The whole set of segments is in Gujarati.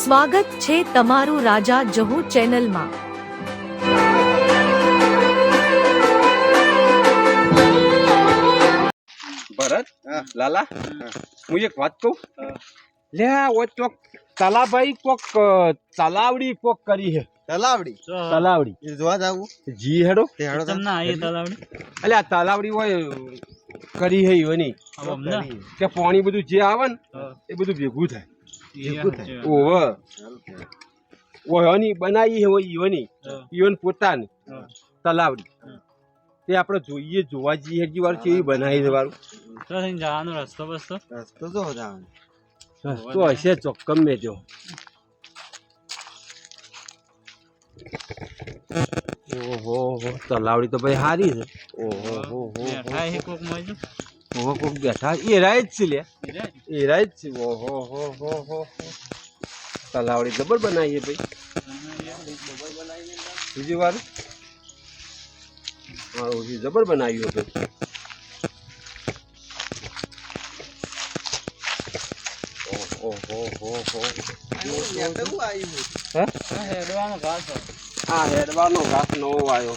સ્વાગત છે તમારું રાજા જહુ ચેનલમાં. ભરત લાલા હું. એક વાત કહું? લે ઓ ચોક તલાભાઈ કોક તલાવડી કોક કરી હે તલાવડી? તલાવડી. એ જોવા જાવું? જી હેડો. તે હેડો તલાવડી? એટલે આ તલાવડી હોય કરી હે ઈવની. કે પાણી બધું જે આવે ને એ બધું ભેગું થાય. ઓવ. ઓહની બનાવી હોય ઈઓની ઈઓન પોતાની. તલાવડી. તે આપણે જોઈએ જોવા જઈએ હજી વાર કેવી બનાવી દેવાનું જવાનો રસ્તો બસ્તો. રસ્તો તો જાવાનો. તો હશે ચોક્કમ મેં જો. ઓહો હો તલાવડી તો ભાઈ સારી છે. ઓહો હો હો ઓહો કોક બેઠા એ રાય જ છે લે. એ રાય જ છે. ઓહો હો હો હો. તલાવડી જબર બનાવીએ ભાઈ. બીજી વાર. હા ઓછી જબર બનાવ્યું ભાઈ આ હેડવાનો ઘાસ નવો આવ્યો.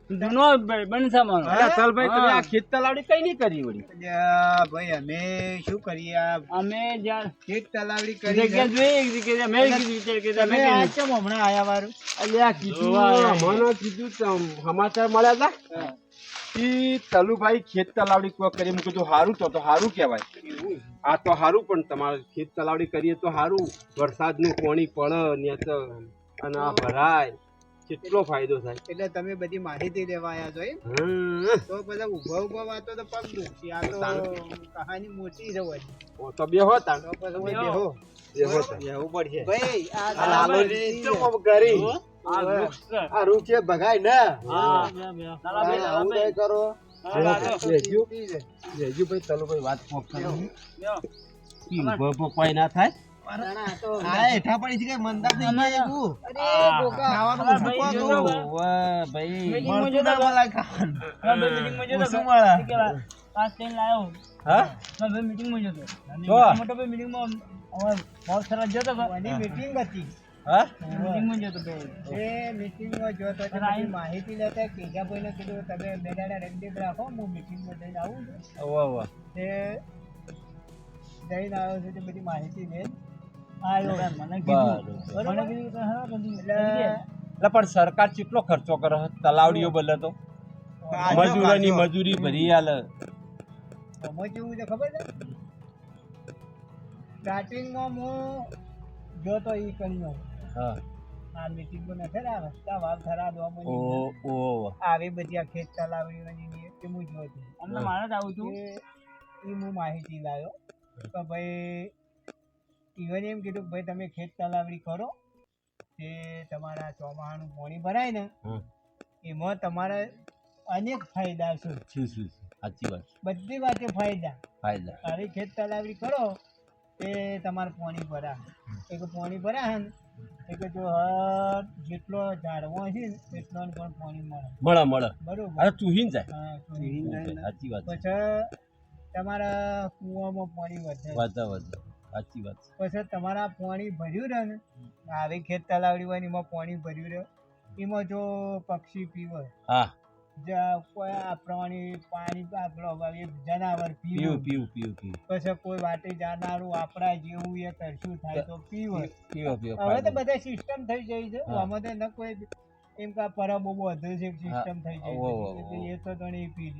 મારો અલા તમે આ ખેત તલાવડી કઈ નહીં કરી વળી? ભાઈ અમે શું કરીએ અમે જ્યાં ખેત તલાવડી કરી જગ્યા જોઈ એક જગ્યાએ મેં કીધું કે તમે તમે આ કીધું. કેમ હમણાં આયા વારું? અલ્યા કીધું મને કીધું સમાચાર મળ્યા હતા? ઈ તલુભાઈ ખેત તલાવડી કરી મૂક્યું તો સારું તો તો સારું કહેવાય. આ તો સારું પણ તમારે ખેત તલાવડી કરીએ તો સારું વરસાદનું પાણી પડે ને અને આ ભરાય. કેટલો ફાયદો થાય? એટલે તમે બધી માહિતી લેવા આવ્યા છો એમ? તો બધા ઊભા ઊભા વાતો તો પગ દુખી આ તો કહાની મોટી છે હોય ઓ તો તો પછી બેહો. બે પડશે. ભાઈ આ આ લાલોજી ચમ કરી. આ વૃક્ષ છે. આ રૂચે ભગાય ને. હા ચાલો ભાઈ, ચાલો આવું ભાઈ. નહીં કરો. ચાલો. જેજુ વાત કરે. ઊભો ના થાય. આ હેઠા પડી છે કે મંદાર થઈ ગયા એવું? આ. ખાવાનું આ ઓછું ભાઈ ખાધું. જોજો. ઓવે ભાઈ મીટિંગમાં મળતું જોતા ના મળે ખાવાનું. હા, ભાઈ મીટિંગમાં જોતો ઓછું ભાઈ. મળે. શું કહેવાય? પાંચ ટ્રેન લાયો હા હા, ભાઈ મીટિંગમાં જતો જો. મોટો ભાઈ મીટિંગમાં હવે બહુ સરસ જતો ભાઈ. કોની meeting હતી? માહિતી લેતા કેજાભાઈને કીધું તમે બે દાડા રંગીત રાખો હું meetingમાં જઈને આવું જઈને આવ્યો છે તે બધી માહિતી લે એટલે પણ સરકાર કેટલો ખર્ચો કરે છે તલાવડીઓ બદલે તો? મજૂરોની મજૂરી ભરી હાલે કેવું છે ખબર છે? સ્ટાર્ટિંગમાં હું જોતો ઈ કરી હા. આ મીટિંગમાં નથી આ રસ્તા વાર ખરાબ ઓ આવી બધી આ ખેત તલાવડીઓની કે હું જોતો અમને મારા જ આવું છું. એ એ હું માહિતી લાવ્યો કે ભાઈ ઈવન એમ કીધું કે ભાઈ તમે ખેત તલાવડી કરો. તે તમારા ચોમાહાનું પાણી ભરાય ને એમાં તમારા અનેક ફાયદા છે. સાચી વાત. બધી વાતે ફાયદા. ફાયદા. સારી ખેત તલાવડી કરો તે તમારે પાણી ભરા એક પાણી ભરા ને એક જો હર જેટલો ઝાડવો છે ને એટલો પણ પાણી મળે. મળે મળે. બરોબર? અરે તું હિન જાય. હા, સાચી વાત. પછી તમારા કૂવામાં પાણી વધે. વધે વધે. સાચી વાત પછી તમારા પાણી ભર્યું રહે ને? આવી ખેત તલાવડી હોય ને એમાં પાણી ભર્યું રહે એમાં જો પક્ષી પીવે. હા. કોઈ આ પ્રાણી પાણી આપણો જનાવર પીવું. પીવું પીવું પીવું પછી કોઈ વાટે જાનારું આપણા જેવું એ તરશું થાય તો પીવે. હવે તો. બધા સિસ્ટમ થઈ જાય છે. આમાં તો ન કોઈ એમ કે પરબો વધુ છે સિસ્ટમ થઈ જાય એ તો ઘણી પી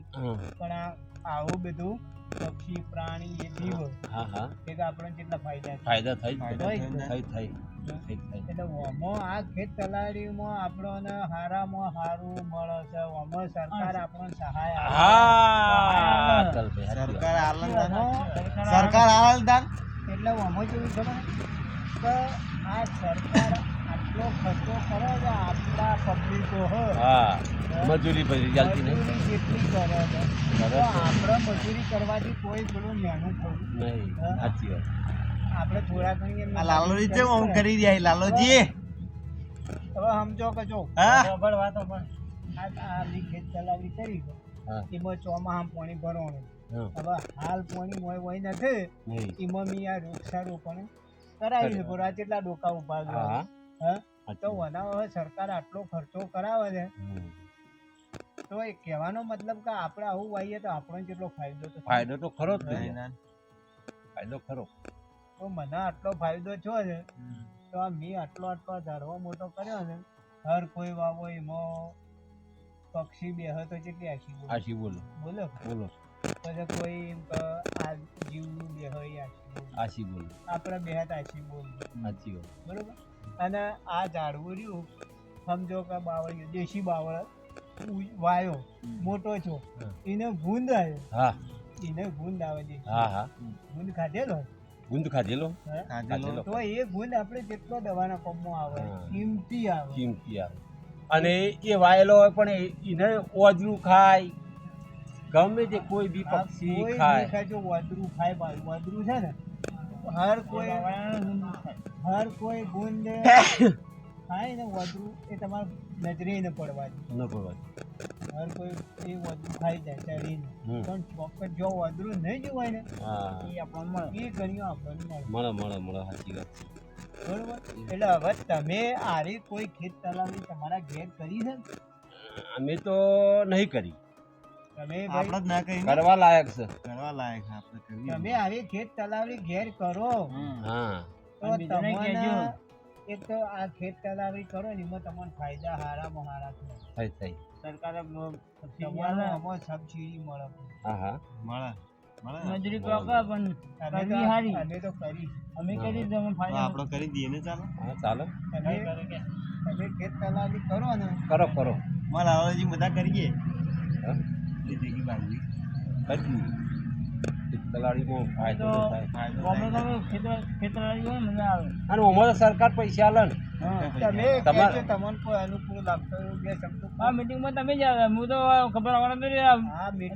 પણ આ આવું બધું પક્ષી પ્રાણી એ જીવ હા હા. એ તો આપણને કેટલા ફાયદા ફાયદા. એટલે ઓમાં આ ખેત આપણને હારામાં હારું મળે છે. ઓમાં સરકાર આપણને સહાય હા. સરકાર આલદાન એટલે ઓમાં છે કે આ સરકાર હા. મજૂરી ભરી ચાલતી નહીં. મજૂરી જેટલી કરે છે? કરે તો આપણે મજૂરી કરવાથી કોઈ પેલું મહેનત થવું નહીં. સાચી વાત. આપણે થોડા ઘણી લાલોજી છે હું કરી રહ્યા લાલોજી? હવે સમજો કે જો ખબર વાત વાતો પણ આ આ ખેત ચલાવણી કરી એમાં ચોમાહામાં પાણી ભરવાનું. હવે હાલ પાણી મોય હોય નથી. એમાં મેં આ વૃક્ષારોપણ કરાવી છે. આ કેટલા ડોકા ઊભા હા. હા? તો હવે સરકાર આટલો ખર્ચો કરાવે છે. તો એ કહેવાનો મતલબ કે આપણે આવું વાઈએ તો આપણો જેટલો ફાયદો તો ફાયદો તો ખરો જ નહીં, ફાયદો ખરો. તો મને આટલો ફાયદો છો. છે તો આ મેં આટલો આટલો ઝાડવો મોટો કર્યો છે. હર કોઈ વાવો એમાં પક્ષી બે તો કેટલી આશી બોલો? આશી બોલો. બોલો? બોલો. પછી કોઈ એમ કે આ જીવનું બે હોય આશી બોલો. આશી બોલો. આપણે બેહત આશી બોલે સાચી વાત. બરોબર? અને આ ઝાડવું રહ્યું. સમજો કે બાવળ દેશી બાવળ વાયો મોટો છો. એને ગુંદ આવે હા. એને ગુંદ આવે છે. હા હા. ગુંદ ખાધેલો? ગુંદ ખાધેલો? ખાધેલો. તો એ ગુંદ આપણે કેટલો દવાના કોમમાં આવે. કિંમતી આવે. કિંમતી આવે. અને એ વાયેલો હોય પણ એને ઓજરું ખાય. ગમે તે કોઈ બી પક્ષી ખાય. જો ઓજરું ખાય ઓજરું વાદરું છે ને હર કોઈ હર કોઈ ગુંદ થાય ને વધુ એ તમારે નજરે ન પડવા ન પડવા હર કોઈ એ વધુ ખાઈ જાય ચડીને. પણ ચોક્કસ જો વધુ નહીં જોવાય ને એ આપણને એ ગણ્યો આપણને. મળે મળે મળે સાચી વાત બરોબર? એટલે હવે તમે આરી કોઈ ખેત તલાવની તમારા ઘેર કરી છે? અમે તો નહીં કરી. આપણે જ ના કરી કરવા લાયક છે. કરવા લાયક છે આપણે કરીએ. તમે આવી ખેત તલાવની ઘેર કરો. હા. તો તમને એક તો આ ખેત તલાવરી કરો ને એમાં તમને ફાયદા હારામાં હારા થાય. થાય સરકારે તમારે આમાં સબસિડી મળે. હા હા મળે. મજૂરી પણ કરવી હારી. અમે તો કરી. અમે. કરી તમે ફાયદા આપણે કરી દઈએ ને ચાલો? હા ચાલો. તમે તમે ખેત તલાવરી કરો ને. કરો કરો. મારા લાલોજી બધા કરીએ. હા. એ ભેગી બાજુ કરી તલાડીમાં ફાયદો તો થાય ફાયદો ગમે થાય. ગમે ખેતર ખેતરવાડી હોય ને મજા આવે અને ઓમાં સરકાર પૈસા આલે ને તમે તમને કોઈ અનુકૂળ લાગતો બે શબ્દો આ મીટિંગમાં તમે જ હું તો ખબર નથી આ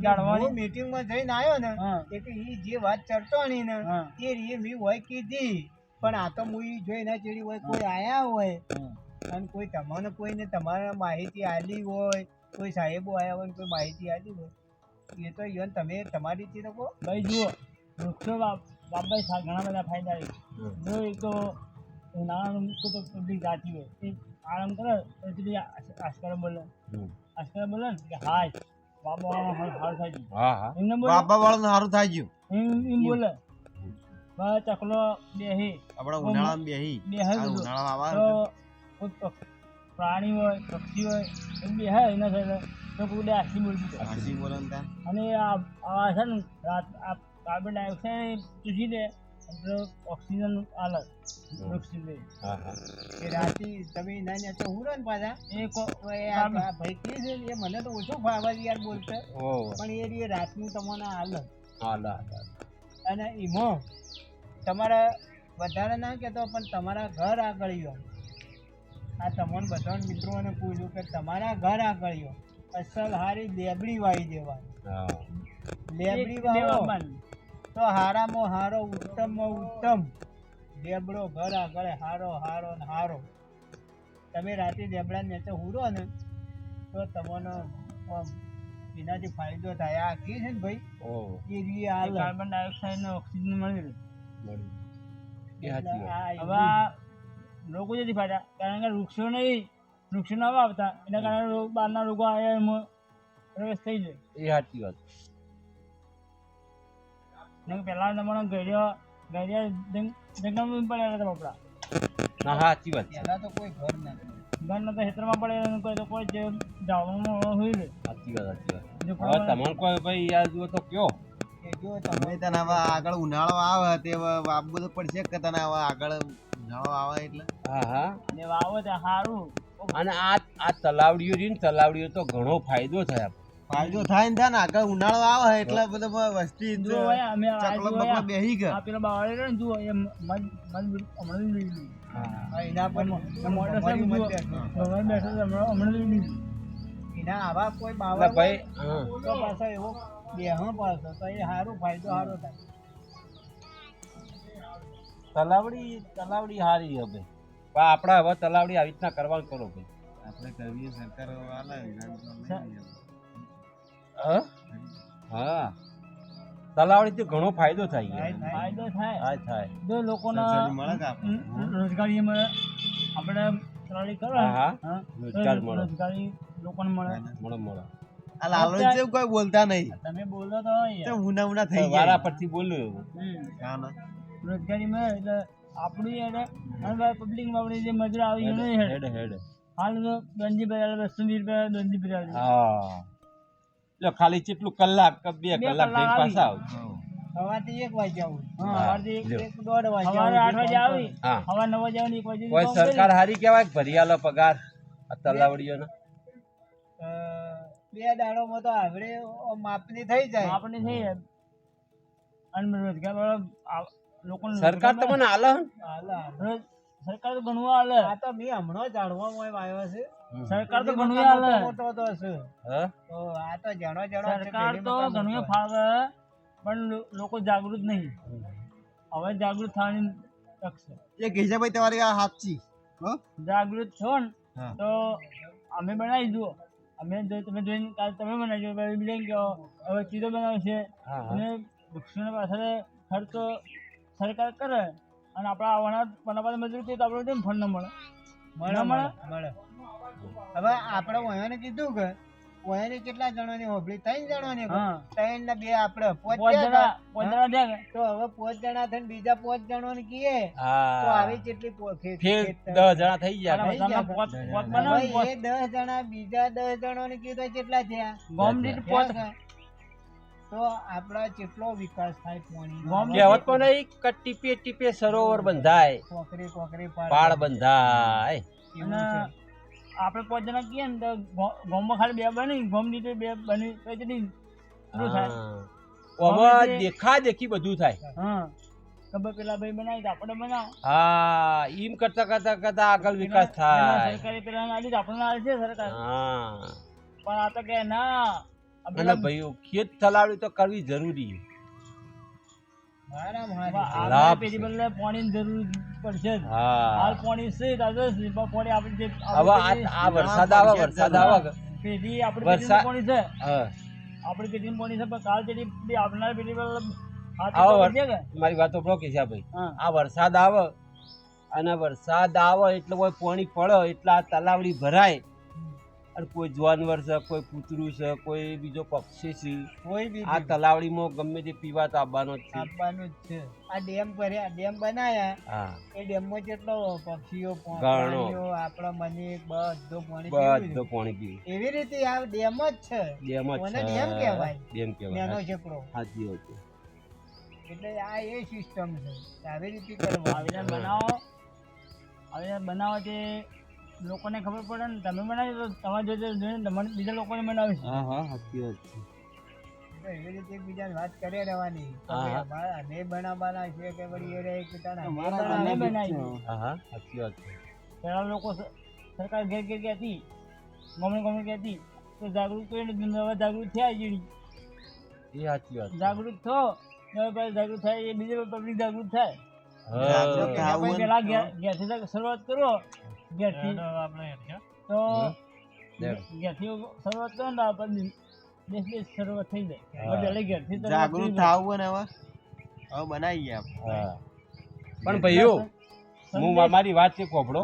જાણવાની. meeting-માં જઈને આવ્યો ને. એટલે એ જે વાત ચડતોણી ને એ રીએ મેં હોય કીધી પણ આ તો હું જોઈ ના ચડી હોય કોઈ આયા હોય અને કોઈ તમને કોઈને તમારા માહિતી આલી હોય કોઈ સાહેબો આવ્યા હોય કોઈ માહિતી આવી હોય એ તો ઈવન તમે તમારી રીતે કહો. ભાઈ જુઓ વૃક્ષો વાપ- ઘણા બધા ફાયદા છે. જો એક તો ઉનાળાનું તો જાતિ હોય. એ આરામ કરે તો પેલી આસ- આસ્કરા બોલે. હમ. બોલે ને કે હાય બાબા સારું થાય ગયું હા હા. એમને બોલે. બાબા વાળાનું સારું થાય ગયું. એમ બોલે. બસ ચકલો બેહી. આપણે ઉનાળામાં બેહી. બેહી ઉનાળામાં આવે પ્રાણી હોય પક્ષી હોય એમ બેહે એના સાથે તો કોઈ આખી બોલતી. અને આ આ છે ને રાત આ કાર્બન ડાયોક્સાઇડ ચૂસી દે એટલે ઓક્સિજન અલગ વૃક્ષ દે હા હા. રાતે તમે ના તો હું ને પાછા. એ ભાઈ કે છે એ મને તો ઓછો ફાવે યાર બોલતા. પણ એ રાતનું તમને હાલ હાલ અને એમાં તમારા વધારે ના કહેતો પણ તમારા ઘર આગળીઓ આ તમને બધા મિત્રોને પૂછ્યું કે તમારા ઘર આગળીઓ અસલ હારી લેબડી વાવી દેવાની. લેબડી વાવવાની તો હારામાં હારો ઉત્તમમાં ઉત્તમ. લેબડો ઘર આગળ હારો હારો ને હારો. તમે રાતે લેબડા નીચે હુરો ને તો તમને એનાથી ફાયદો થાય. આ કે છે ને ભાઈ? ઓ. એ રી એ કાર્બન ડાયોક્સાઇડ ને ઓક્સિજન મળે વાત. હવે આ રોગો નથી ફાયદા કારણ કે વૃક્ષો નહીં વૃક્ષો ના વાવતા એના કારણે રોગ બહારના રોગો આવ્યા એમાં પ્રવેશ થઈ જાય. એ સાચી વાત. ને પહેલા જમાનો ગળ્યો ગળ્યા જંગલમાં પડેલા હતા બાપડા. હા સાચી વાત પહેલા તો કોઈ ઘર નથી ઘરના તો ક્ષેત્રમાં પડે કોઈ તો કોઈ જે હોય સાચી વાત સાચી વાત. તમારે કોઈ ભાઈ યાદ તો કયો. તમે તમે તને હવે આગળ ઉનાળો આવે તે વાવવું તો પડશે કે તને હવે આગળ ઉનાળો આવે એટલે? હા હા. ને વાવો તો સારું અને આ આ તલાવડીઓ રહી ને તલાવડીઓ તો ઘણો ફાયદો થાય ફાયદો થાય ને થાય આગળ ઉનાળો આવે એટલે બધો વસ્તી જો અમે ચકલો બકલો બેહી ગયા. આ પેલા બાવળે ને જુઓ એ મન મન હમણાં જ લીધું. એના પર મોટર સાહેબ. બેઠો હમણાં હમણાં તો એના આવા કોઈ બાવળ ભાઈ તો પાછો એવો બેહો પાછો તો એ સારું ફાયદો સારો થાય. તલાવડી તલાવડી હારી હવે. પણ આપણે હવે તલાવડી આવી રીતના કરવાનું કરો ભાઈ. આપણે કરીએ સરકાર. હા? હા. તલાવડીથી ઘણો ફાયદો થાય. ફાયદો થાય. થાય થાય. જો લોકોના રોજગારી મળે આપણે? કરો. હા, રોજગાર મળે. રોજગારી લોકોને મળે. મળે મળે. આ કોઈ બોલતા નહીં. તમે બોલો તો તે ઉના ઉના થઈ વારા પરથી બોલ્યું હા ને? રોજગારી એટલે આપણું યાર અને પબ્લિકમાં જે મજૂર આવી ગયો હેડ. હેડ હાલ દંડી બજાર બસો વીસ રૂપિયા દંડી બજાર હા. એટલે ખાલી કેટલું કલાક કે બે કલાક પાછા આવ સવારથી એક સવારથી એક દોઢ વાગ્યા સવારે આઠ વાગે આવી. સવાર નવ વાગે આવીને એક વાગે કોઈ સરકાર હારી કહેવાય ભરિયાલો પગાર? આ તલાવડીઓનો? બે દાડોમાં તો આવડે માપની થઈ જાય. આપણે થઈ જાય. અને રોજગાર વાળા લોકો સરકાર તમને આલે સરકાર તો ઘણું આલે. આ તો મેં હમણાં જાણવામાં આવ્યો છે. સરકાર તો ઘણું આલે. મોટો તો છે હા? તો આ તો જણો જણો સરકાર તો ઘણું ફાવે પણ લોકો જાગૃત નહીં. હવે જાગૃત થવાની તક છે. એ કેશાભાઈ તમારી આ સાચી હો. જાગૃત છો ને તો અમે બનાવી જુઓ. અમે જો તમે જોઈને કાલ તમે બનાવજો ભાઈ બીજા કહો હવે ચીજો બનાવશે. અને વૃક્ષોને પાછળ ખર્ચો સરકાર કરે અને આપણા આવવાના બનાવવાની મજૂરી તો આપણે કેમ ફંડ ન મળે મળે મળે? હવે આપણે ઓયાને કીધું કે ઓયાને કેટલા જણાની હોભળી? ત્રણ જણાની ત્રણ ને બે આપણે. પોચ પાંચ જણા. પાંચ જણા થયા તો હવે પોચ જણા થઈને બીજા પોચ જણાને કીએ તો આવી કેટલી ફેર ખેત- દસ જણા થઈ ગયા. બનાવે. એ દસ જણા બીજા દસ જણાને તો કેટલા થયા? ગામ દીઠ પોત થયા છે. તો આપણા કેટલો વિકાસ થાય પાણી કહેવત પણ નહીં કે ટીપે ટીપે સરોવર બંધાય. કોકરી કોકરી પાળ બંધાય. અને. આપણે પાંચ જણા કહીએ ને તો ગોમમાં ખાલી બે બની ગોમ દીઠ બે બની તો પેલું થાય. દેખા દેખી બધું થાય. હા. ખબર પેલા ભાઈ બનાવી તો આપણે બનાવ. હા એમ કરતા કરતા કરતા આગળ વિકાસ થાય. સરકારી પેલા આલી તો આપણને આલે છે સરકાર. હા. પણ આ તો કે ના. પેલા ભાઈ ખેત તલાવડી તો કરવી જરૂરી. છે. પાણીની જરૂર પડશે હાલ પાણી છે પણ પાણી આપણે જે હવે આ આ વરસાદ આવે વરસાદ આવે. પેઢી આપણી પાણી છે. આપણી પાણી છે પણ કાલ પેઢી આવનાર પેઢી પર? મારી વાત તો કે છે ભાઈ. આ વરસાદ આવે અને વરસાદ આવે એટલે કોઈ પાણી પડે એટલે આ તલાવડી ભરાય. અને કોઈ જાનવર છે કોઈ કૂતરું છે કોઈ બીજો પક્ષી છે કોઈ બી આ તલાવડીમાં ગમે તે પીવા તો આવવાનો જ છે. આવવાનો જ છે. આ ડેમ કર્યા ડેમ બનાયા. હા. એ ડેમમાં કેટલો પક્ષીઓ પ્રાણીઓ આપણા મને બધો પાણી બધો પાણી પી એવી રીતે આ ડેમ જ છે. ડેમ જ છે. ડેમ કહેવાય. ડેમ નાનો કહેવાય છેકડો સાચી વાત છે. એટલે આ એ સિસ્ટમ છે. આવી રીતે કરવું આવીને બનાવો. આવીને બનાવો તે લોકોને ખબર પડે ને તમે બનાવી તો તમારે જોડે જોઈને તમારે બીજા લોકોને બનાવે હા હા સાચી વાત છે. એવી રીતે એકબીજાને વાત કરે રહેવાની. કે હા, ભાઈ હા. અમારા અમે બનાવવાના છે કે વળી એ રહે કે તારા? અમે અમે બનાવવાના છે. બનાવી હા હા સાચી વાત છે. પહેલા લોકો સરકાર ઘેર ઘેર કહેતી ગમે ગમે કહેતી તો. જાગૃત કોઈ નથી જાગૃત થયા જેડી એ સાચી વાત જાગૃત થો નવા જાગૃત થાય એ બીજે પબ્લિક જાગૃત થાય. પેલા ઘેરથી શરૂઆત કરો. ઘેરથી. તો ઘેરથી શરૂઆત કરો ને તો દેશ દેશ શરૂઆત થઈ જાય. એટલે ઘેરથી જાગૃત થવું ને હવે? હવે બનાવીએ આપણે. પણ ભાઈઓ હું મારી વાત છે કોપડો.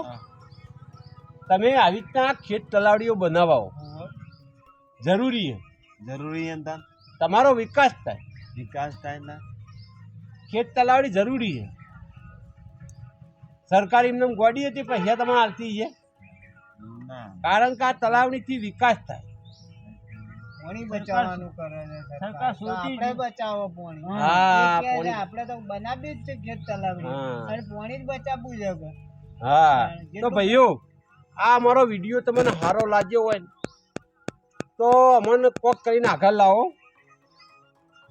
તમે આવી રીતના ખેત તલાવડીઓ બનાવો જરૂરી છે જરૂરી તમારો વિકાસ થાય. વિકાસ થાય ના? ખેત તલાવડી જરૂરી છે સરકાર એમને ગોડી હતી પૈસા તમારે આલતી છે. કારણ કે આ તલાવડીથી વિકાસ થાય. પાણી બચાવવાનું કરે છે સરકાર. આપણે બચાવો પાણી. હા. તો બનાવી જ છે ખેત તલાવડી અને પાણી જ બચાવવું છે હા. તો ભાઈઓ આ અમારો વીડિયો તમને સારો લાગ્યો હોય તો અમને કોક કરીને આગળ લાવો.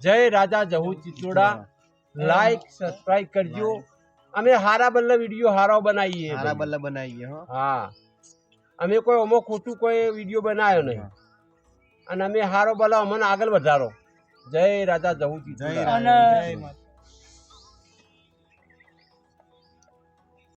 જય રાજા જહુ ચિચોડા લાઈક સબસ્ક્રાઈબ કરજો. અમે હારા બલ્લા વીડિયો હારો બનાવીએ હારા બલ્લા બનાવીએ હા. અમે કોઈ ઓમાં ખોટું કોઈ વીડિયો બનાવ્યો નહીં. અને અમે હારો બલ્લા અમને આગળ વધારો. જય રાજા જહુજી જય. અને-.